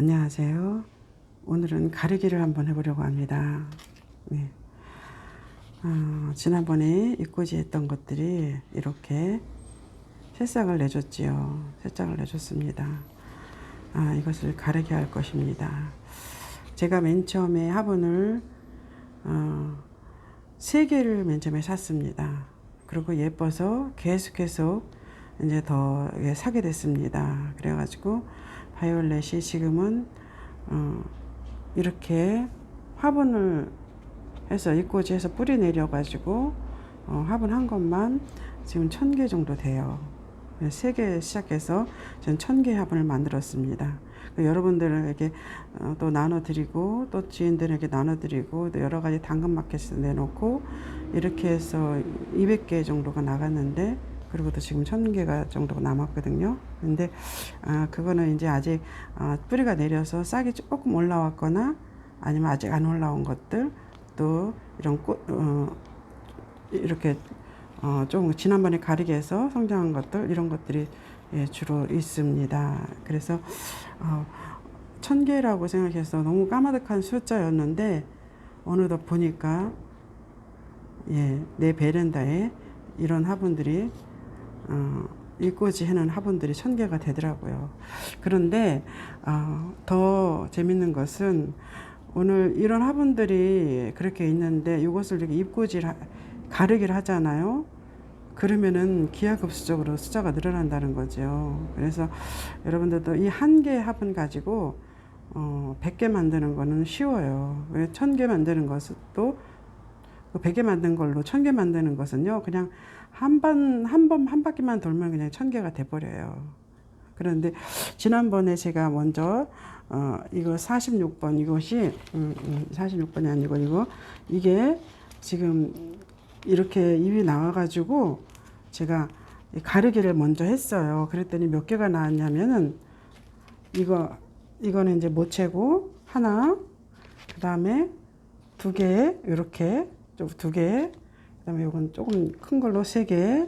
안녕하세요. 오늘은 가르기를 한번 해보려고 합니다. 네. 아, 지난번에 입고지 했던 것들이 이렇게 새싹을 내줬지요. 새싹을 내줬습니다. 아, 이것을 가르기 할 것입니다. 제가 맨 처음에 화분을 어, 세 개를 맨 처음에 샀습니다. 그리고 예뻐서 계속 계속 이제 더 사게 됐습니다. 그래가지고 바이올렛이 지금은 어, 이렇게 화분을 해서 입고지해서 뿌리 내려가지고 어, 화분한 것만 지금 천 개 정도 돼요. 세 개 시작해서 전 천 개 화분을 만들었습니다. 그 여러분들에게 어, 또 나눠드리고 또 지인들에게 나눠드리고 또 여러 가지 당근마켓에 내놓고 이렇게 해서 200개 정도가 나갔는데 그리고 또 지금 천 개가 정도가 남았거든요. 근데 아 그거는 이제 아직 아, 뿌리가 내려서 싹이 조금 올라왔거나 아니면 아직 안 올라온 것들 또 이런 꽃 어, 이렇게 어, 좀 지난번에 가리게 해서 성장한 것들 이런 것들이 예, 주로 있습니다. 그래서 어, 천 개라고 생각해서 너무 까마득한 숫자였는데 어느덧 보니까 예, 내 베란다에 이런 화분들이 어, 일꽂이 해놓은 화분들이 천 개가 되더라고요. 그런데 어, 더 재밌는 것은 오늘 이런 화분들이 그렇게 있는데 이것을 이렇게 입꽂이 가르기를 하잖아요. 그러면은 기하급수적으로 숫자가 늘어난다는 거죠. 그래서 여러분들도 이 한개 화분 가지고 어, 100개 만드는 거는 쉬워요. 왜 1000개 만드는 것도 100개 그 만든 걸로 1000개 만드는 것은요. 그냥 한 번, 한 번, 한 바퀴만 돌면 그냥 1000개가 돼버려요. 그런데 지난번에 제가 먼저 어, 이거 46번 이것이 음, 음, 46번이 아니고 이거 이게 지금 이렇게 입이 나와가지고 제가 가르기를 먼저 했어요. 그랬더니 몇 개가 나왔냐면은 이거 이거는 이제 모체고 하나 그 다음에 두 개 이렇게 두 개. 그 다음에 이건 조금 큰 걸로 세 개,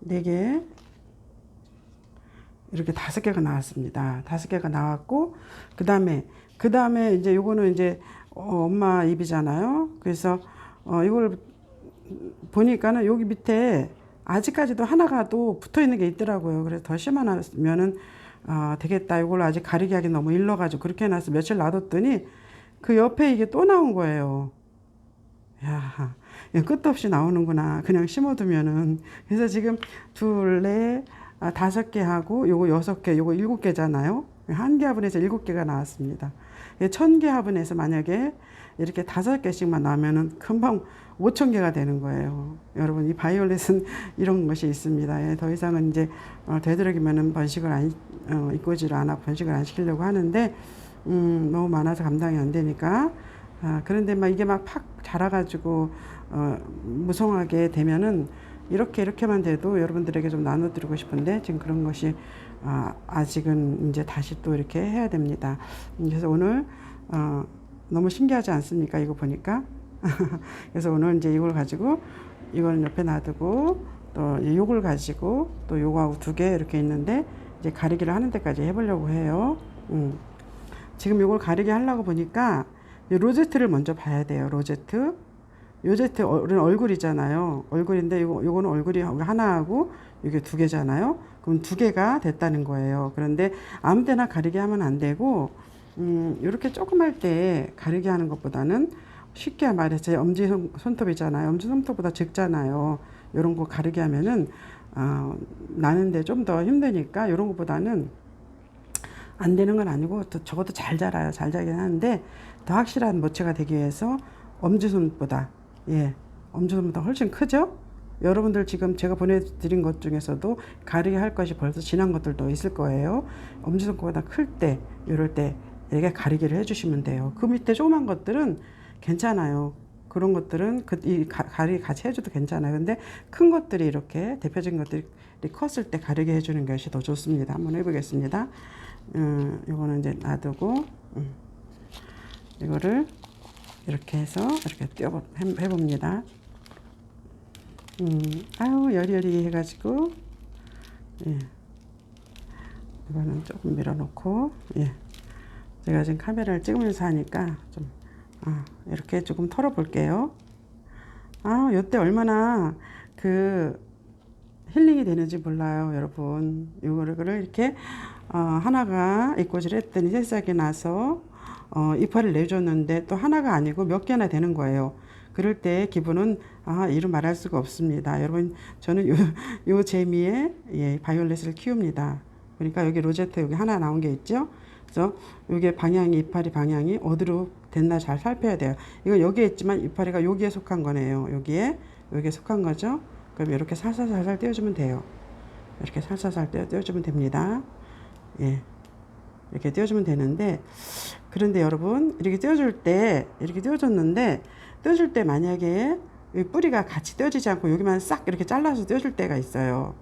네 개, 이렇게 다섯 개가 나왔습니다. 다섯 개가 나왔고 그 다음에 그 다음에 이제 요거는 이제 어, 엄마 입이잖아요. 그래서 어, 이걸 보니까는 여기 밑에 아직까지도 하나가 또 붙어 있는 게 있더라고요. 그래서 더 심하면은 아, 되겠다. 이걸 아직 가리기 하기 너무 일러가지고 그렇게 해놔서 며칠 놔뒀더니 그 옆에 이게 또 나온 거예요. 야, 끝도 없이 나오는구나. 그냥 심어두면은. 그래서 지금 둘, 넷, 아, 다섯 개 하고 요거 여섯 개, 요거 일곱 개잖아요. 한 개 화분에서 일곱 개가 나왔습니다. 천 개 화분에서 만약에 이렇게 다섯 개씩만 나오면은 금방 오천 개가 되는 거예요. 여러분, 이 바이올렛은 이런 것이 있습니다. 예, 더 이상은 이제 어, 되도록이면은 번식을 안, 어, 안 하고 번식을 안 시키려고 하는데, 음, 너무 많아서 감당이 안 되니까. 아, 그런데 막 이게 막 팍 자라가지고, 어, 무성하게 되면은 이렇게 이렇게만 돼도 여러분들에게 좀 나눠드리고 싶은데 지금 그런 것이 아, 아직은 이제 다시 또 이렇게 해야 됩니다. 그래서 오늘 어, 너무 신기하지 않습니까? 이거 보니까. 그래서 오늘 이제 이걸 가지고 이걸 옆에 놔두고 또 이걸 가지고 또 요거하고 두 개 이렇게 있는데 이제 가리기를 하는 데까지 해보려고 해요. 음. 지금 이걸 가리기 하려고 보니까 로제트를 먼저 봐야 돼요. 로제트. 요제트 얼굴이잖아요. 얼굴인데 요거, 요거는 얼굴이 하나하고 이게 두 개잖아요. 그럼 두 개가 됐다는 거예요. 그런데 아무 데나 가리게 하면 안 되고, 음, 이렇게 조금 할 때 가리게 하는 것보다는 쉽게 말해서 엄지 손톱이잖아요. 엄지 손톱보다 적잖아요. 이런 거 가리게 하면은, 어, 나는데 좀 더 힘드니까 이런 것보다는 안 되는 건 아니고 또 적어도 잘 자라요. 잘 자긴 하는데 더 확실한 모체가 되기 위해서 엄지손보다 예, 엄지손보다 훨씬 크죠? 여러분들 지금 제가 보내드린 것 중에서도 가리게 할 것이 벌써 지난 것들도 있을 거예요. 엄지손보다 클 때, 이럴 때 이렇게 가리기를 해주시면 돼요. 그 밑에 조그만 것들은 괜찮아요. 그런 것들은 그, 이 가리기 같이 해줘도 괜찮아요. 근데 큰 것들이 이렇게 대표적인 것들이 컸을 때 가리게 해주는 것이 더 좋습니다. 한번 해보겠습니다. 음, 요거는 이제 놔두고, 음, 이거를 이렇게 해서 이렇게 띄워 해봅니다. 음, 아유 여리여리 해가지고 예. 이거는 조금 밀어놓고 예. 제가 지금 카메라를 찍으면서 하니까 좀 아, 이렇게 조금 털어볼게요. 아, 요때 얼마나 그 힐링이 되는지 몰라요, 여러분. 이거를 이렇게 어, 하나가 입꼬지를 했더니 새싹이 나서 어, 이파를 내줬는데 또 하나가 아니고 몇 개나 되는 거예요. 그럴 때 기분은 아 이루 말할 수가 없습니다. 여러분 저는 요, 요 재미에 예, 바이올렛을 키웁니다. 그러니까 여기 로제트 여기 하나 나온 게 있죠. 그래서 이게 방향이 이파리 방향이 어디로 됐나 잘 살펴야 돼요. 이거 여기에 있지만 이파리가 여기에 속한 거네요. 여기에 여기에 속한 거죠. 그럼 이렇게 살살살살 떼어주면 돼요. 이렇게 살살살 떼어, 떼어주면 됩니다. 예. 이렇게 떼어주면 되는데 그런데 여러분 이렇게 떼어줄 때 이렇게 떼어줬는데 떼어줄 때 만약에 이 뿌리가 같이 떼어지지 않고 여기만 싹 이렇게 잘라서 떼어줄 때가 있어요.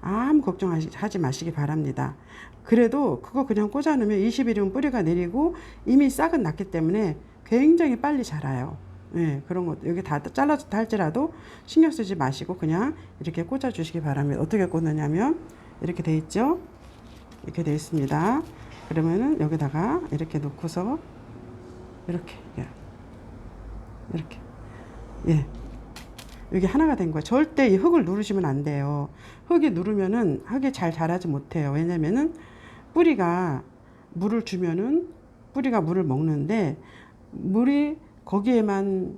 아무 걱정하지 마시기 바랍니다. 그래도 그거 그냥 꽂아놓으면 20일이면 뿌리가 내리고 이미 싹은 났기 때문에 굉장히 빨리 자라요. 예, 그런 것 여기 다 잘라졌다 할지라도 신경 쓰지 마시고 그냥 이렇게 꽂아 주시기 바랍니다. 어떻게 꽂느냐면 이렇게 돼 있죠? 이렇게 돼 있습니다. 그러면은 여기다가 이렇게 놓고서 이렇게 예. 이렇게 예 여기 하나가 된 거예요. 절대 이 흙을 누르시면 안 돼요. 흙이 누르면은 흙이 잘 자라지 못해요. 왜냐면은 뿌리가 물을 주면은 뿌리가 물을 먹는데 물이 거기에만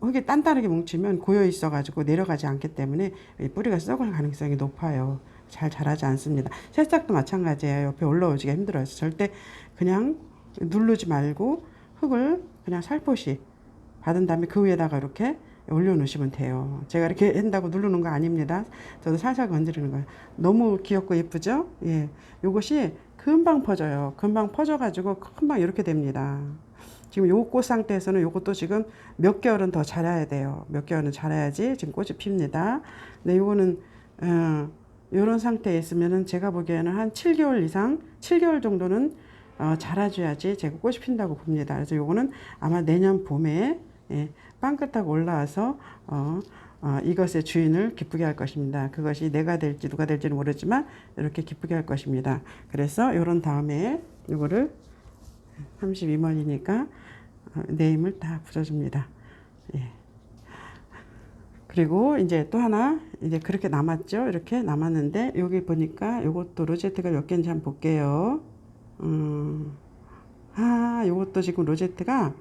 흙이 단단하게 뭉치면 고여 있어 가지고 내려가지 않기 때문에 이 뿌리가 썩을 가능성이 높아요. 잘 자라지 않습니다. 새싹도 마찬가지예요. 옆에 올라오기가 힘들어요. 절대 그냥 누르지 말고 흙을 그냥 살포시 받은 다음에 그 위에다가 이렇게 올려놓으시면 돼요. 제가 이렇게 한다고 누르는 거 아닙니다. 저도 살살 건드리는 거예요. 너무 귀엽고 예쁘죠? 예. 요것이 금방 퍼져요. 금방 퍼져가지고 금방 이렇게 됩니다. 지금 요 꽃 상태에서는 요것도 지금 몇 개월은 더 자라야 돼요. 몇 개월은 자라야지 지금 꽃이 핍니다. 근데 요거는, 어, 요런 상태에 있으면은 제가 보기에는 한 7개월 이상, 7개월 정도는 어, 자라줘야지 제가 꽃이 핀다고 봅니다. 그래서 요거는 아마 내년 봄에 예, 빵긋하고 올라와서 어, 어, 이것의 주인을 기쁘게 할 것입니다. 그것이 내가 될지 누가 될지는 모르지만 이렇게 기쁘게 할 것입니다. 그래서 요런 다음에 요거를 32번이니까 어, 네임을 다 붙여줍니다. 예. 그리고 이제 또 하나 이제 그렇게 남았죠. 이렇게 남았는데 여기 보니까 요것도 로제트가 몇 개인지 한번 볼게요. 음, 아, 요것도 지금 로제트가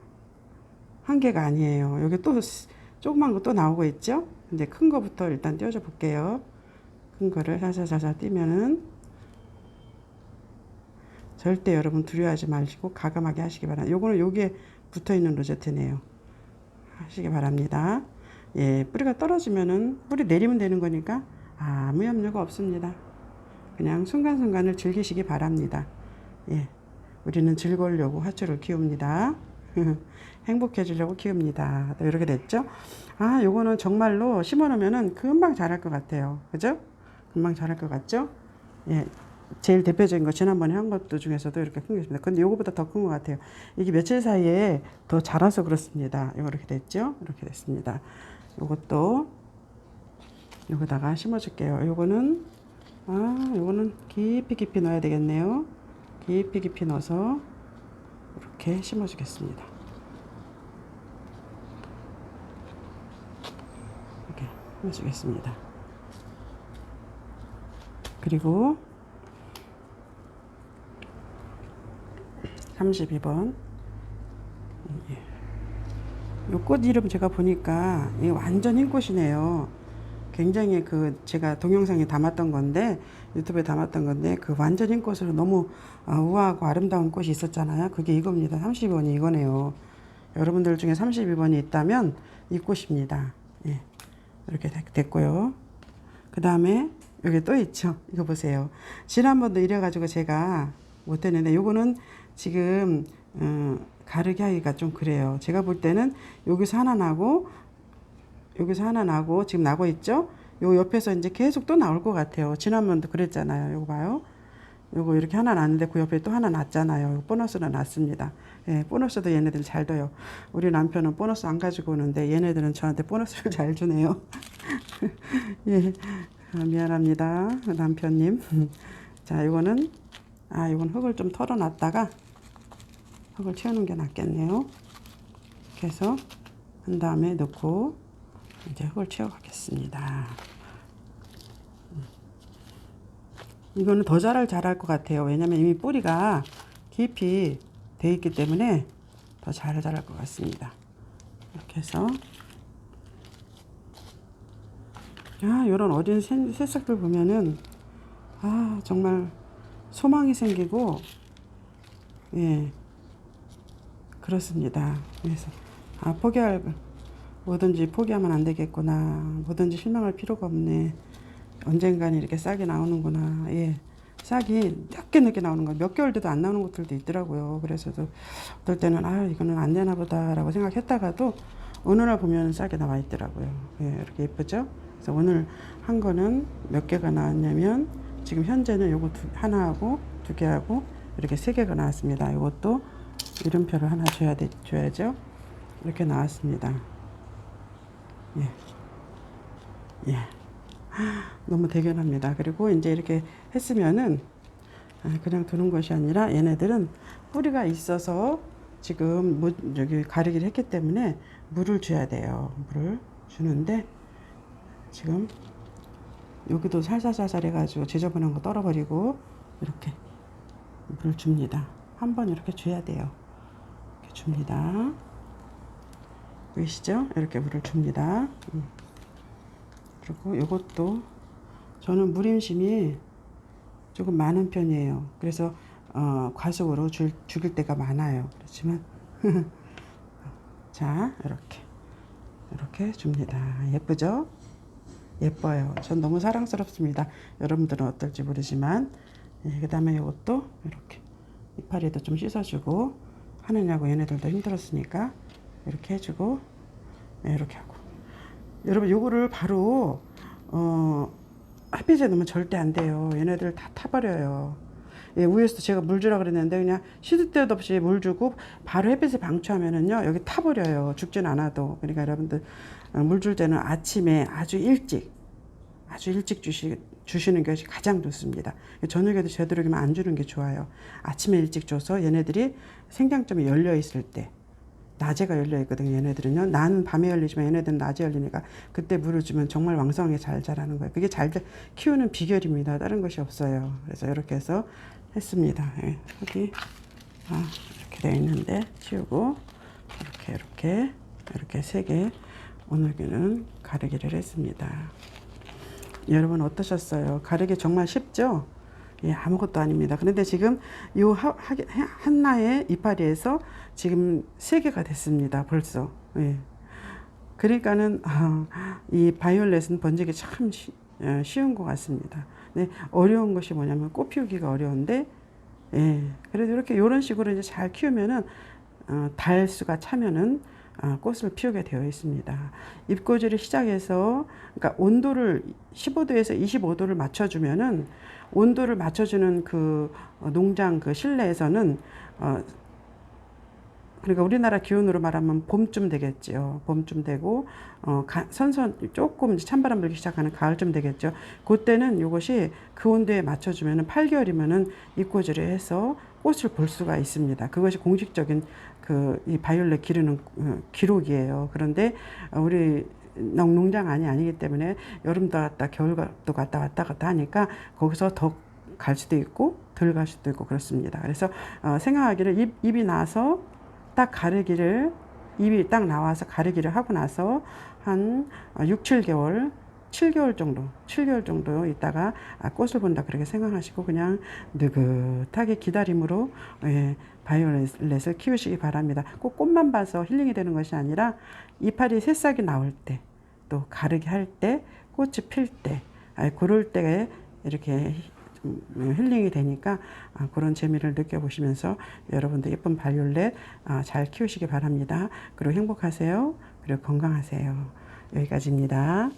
한 개가 아니에요. 여기 또 조그만 거 또 나오고 있죠? 이제 큰 거부터 일단 띄워줘 볼게요. 큰 거를 사사사사 띄면은 절대 여러분 두려워하지 마시고 가감하게 하시기 바랍니다. 요거는 여기에 붙어 있는 로제트네요. 하시기 바랍니다. 예, 뿌리가 떨어지면은 뿌리 내리면 되는 거니까 아무 염려가 없습니다. 그냥 순간순간을 즐기시기 바랍니다. 예, 우리는 즐거우려고 화초를 키웁니다. 행복해지려고 키웁니다. 이렇게 됐죠? 아, 요거는 정말로 심어놓으면은 금방 자랄 것 같아요. 그죠? 금방 자랄 것 같죠? 예. 제일 대표적인 거 지난번에 한 것도 중에서도 이렇게 큰 게 있습니다. 근데 요거보다 더 큰 것 같아요. 이게 며칠 사이에 더 자라서 그렇습니다. 요거 이렇게 됐죠? 이렇게 됐습니다. 요것도 요거다가 심어줄게요. 요거는 아, 요거는 깊이 깊이 넣어야 되겠네요. 깊이 깊이 넣어서 이렇게 심어주겠습니다. 이렇게 심어주겠습니다. 그리고 32번 이 꽃 이름 제가 보니까 이게 완전 흰 꽃이네요. 굉장히 그 제가 동영상에 담았던 건데 유튜브에 담았던 건데 그 완전 흰 꽃으로 너무 어, 우아하고 아름다운 꽃이 있었잖아요. 그게 이겁니다. 32번이 이거네요. 여러분들 중에 32번이 있다면 이 꽃입니다. 예. 이렇게 됐고요. 그 다음에 여기 또 있죠. 이거 보세요. 지난번도 이래가지고 제가 못했는데 요거는 지금 어, 가르기 하기가 좀 그래요. 제가 볼 때는 여기서 하나 나고 여기서 하나 나고 지금 나고 있죠. 요 옆에서 이제 계속 또 나올 것 같아요. 지난번도 그랬잖아요. 요거 봐요. 요거 이렇게 하나 났는데 그 옆에 또 하나 났잖아요. 보너스는 났습니다. 예, 보너스도 얘네들 잘 둬요. 우리 남편은 보너스 안 가지고 오는데 얘네들은 저한테 보너스를 잘 주네요. 예, 아, 미안합니다. 남편님. 자, 이거는 아, 이건 흙을 좀 털어놨다가 흙을 채우는 게 낫겠네요. 이렇게 해서 한 다음에 넣고 이제 흙을 채워가겠습니다. 음. 이거는 더 자랄 자랄 것 같아요. 왜냐면 이미 뿌리가 깊이 돼 있기 때문에 더 잘 자랄 것 같습니다. 이렇게 해서 아, 이런 어린 새- 새싹들 보면은 아, 정말 소망이 생기고 예. 그렇습니다. 그래서 아, 포기할 뭐든지 포기하면 안 되겠구나. 뭐든지 실망할 필요가 없네. 언젠간 이렇게 싹이 나오는구나. 예. 싹이 늦게 늦게 나오는 거. 몇 개월 돼도 안 나오는 것들도 있더라고요. 그래서도 어떨 때는 아, 이거는 안 되나 보다라고 생각했다가도 어느 날 보면 싹이 나와 있더라고요. 예, 이렇게 예쁘죠? 그래서 오늘 한 거는 몇 개가 나왔냐면 지금 현재는 요거 두, 하나하고 두 개하고 이렇게 세 개가 나왔습니다. 이것도 이름표를 하나 줘야 돼, 줘야죠. 이렇게 나왔습니다. 예. 예. 너무 대견합니다. 그리고 이제 이렇게 했으면은 아, 그냥 두는 것이 아니라 얘네들은 뿌리가 있어서 지금 무, 여기 가르기를 했기 때문에 물을 줘야 돼요. 물을 주는데 지금 여기도 살살살살 해가지고 지저분한 거 떨어버리고 이렇게 물을 줍니다. 한번 이렇게 줘야 돼요. 줍니다. 보이시죠? 이렇게 물을 줍니다. 음. 그리고 이것도 저는 물임심이 조금 많은 편이에요. 그래서 어, 과속으로 줄, 죽일 때가 많아요. 그렇지만 자 이렇게 이렇게 줍니다. 예쁘죠? 예뻐요. 전 너무 사랑스럽습니다. 여러분들은 어떨지 모르지만 예, 그 다음에 이것도 이렇게 이파리도 좀 씻어주고 하느냐고 얘네들도 힘들었으니까 이렇게 해주고 예, 이렇게 하고 여러분 요거를 바로 어 햇빛에 넣으면 절대 안 돼요. 얘네들 다 타버려요. 예, 위에서도 제가 물 주라 그랬는데 그냥 시도 때도 없이 물 주고 바로 햇빛에 방치하면은요 여기 타버려요. 죽진 않아도 그러니까 여러분들 어, 물줄 때는 아침에 아주 일찍 아주 일찍 주시, 주시는 것이 가장 좋습니다. 저녁에도 되도록이면 안 주는 게 좋아요. 아침에 일찍 줘서 얘네들이 생장점이 열려 있을 때 낮에가 열려 있거든요. 얘네들은요. 나는 밤에 열리지만 얘네들은 낮에 열리니까 그때 물을 주면 정말 왕성하게 잘 자라는 거예요. 그게 잘 자- 키우는 비결입니다. 다른 것이 없어요. 그래서 이렇게 해서 했습니다. 예, 여기 아, 이렇게 되어 있는데 치우고 이렇게 이렇게 이렇게 세 개 오늘은 가르기를 했습니다. 여러분 어떠셨어요? 가르기 정말 쉽죠? 예, 아무것도 아닙니다. 그런데 지금 요 한나의 이파리에서 지금 세 개가 됐습니다. 벌써. 예. 그러니까는 아, 이 바이올렛은 번지기 참 쉬, 어, 쉬운 것 같습니다. 네, 어려운 것이 뭐냐면 꽃 피우기가 어려운데, 예, 그래도 이렇게 이런 식으로 이제 잘 키우면은 어, 달수가 차면은 아, 꽃을 피우게 되어 있습니다. 잎꽂이를 시작해서 그러니까 온도를 15도에서 25도를 맞춰주면은 온도를 맞춰주는 그 어, 농장 그 실내에서는 어, 그러니까 우리나라 기온으로 말하면 봄쯤 되겠죠. 봄쯤 되고 어, 가, 선선 조금 찬바람 불기 시작하는 가을쯤 되겠죠. 그때는 이것이 그 온도에 맞춰주면은 8개월이면은 잎꽂이를 해서 꽃을 볼 수가 있습니다. 그것이 공식적인 그 이 바이올렛 기르는 어, 기록이에요. 그런데 어, 우리 농- 농장 안이 아니기 때문에 여름도 왔다 겨울도 갔다 왔다 갔다 하니까 거기서 더 갈 수도 있고 덜 갈 수도 있고 그렇습니다. 그래서 어, 생각하기를 잎, 잎이 나서 딱 가르기를 입이 딱 나와서 가르기를 하고 나서 한 6, 7개월 7개월 정도, 7개월 정도 있다가 아, 꽃을 본다 그렇게 생각하시고 그냥 느긋하게 기다림으로 예, 바이올렛을 키우시기 바랍니다. 꼭 꽃만 봐서 힐링이 되는 것이 아니라 이파리 새싹이 나올 때, 또 가르기 할 때, 꽃이 필 때, 아, 그럴 때에 이렇게 좀 힐링이 되니까 아, 그런 재미를 느껴보시면서 여러분도 예쁜 바이올렛 아, 잘 키우시기 바랍니다. 그리고 행복하세요. 그리고 건강하세요. 여기까지입니다.